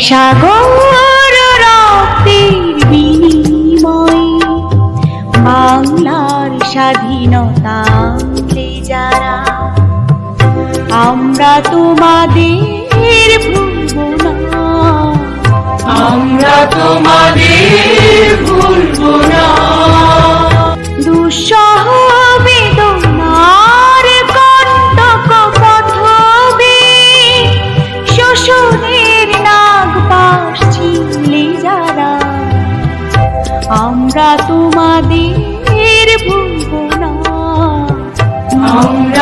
সাগর রক্তের বিনিময় বাংলার স্বাধীনতা যারা আমরা তোমাদের আমরা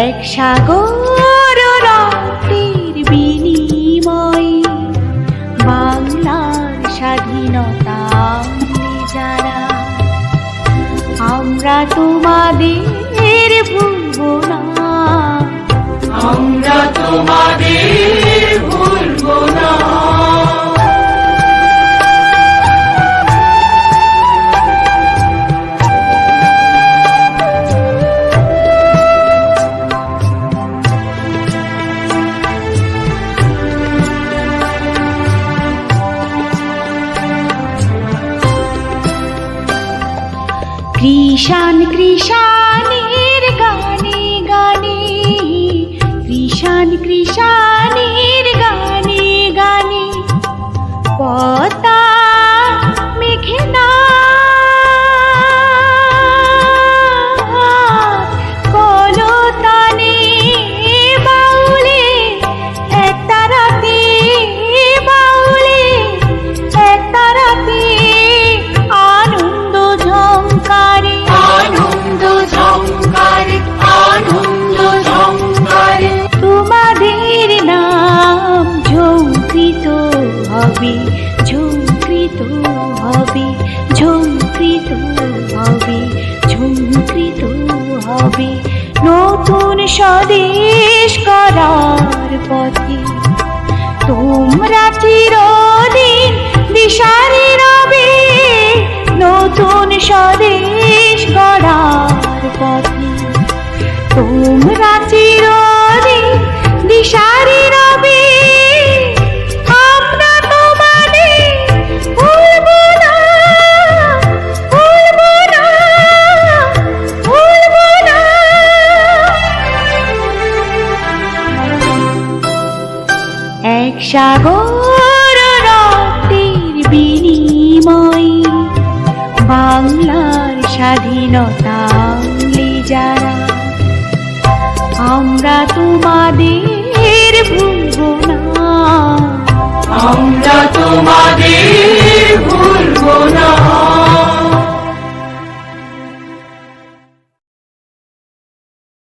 এক সাগর রক্তের বিনিময় বাংলার স্বাধীনতা যারা আমরা তোমাদের ভুলব না। আমরা তোমাদের কৃষাণ কৃষাণীর গানে গানে। কৃষাণ কৃষাণের স্বদেশ করার পথে। তোমরা চিরদিন দিশারি রবে নতুন স্বদেশ গড়ার পথে। তোমরা চিরদিন সাগর রক্তের বিনিময় বাংলার স্বাধীনতা আনলে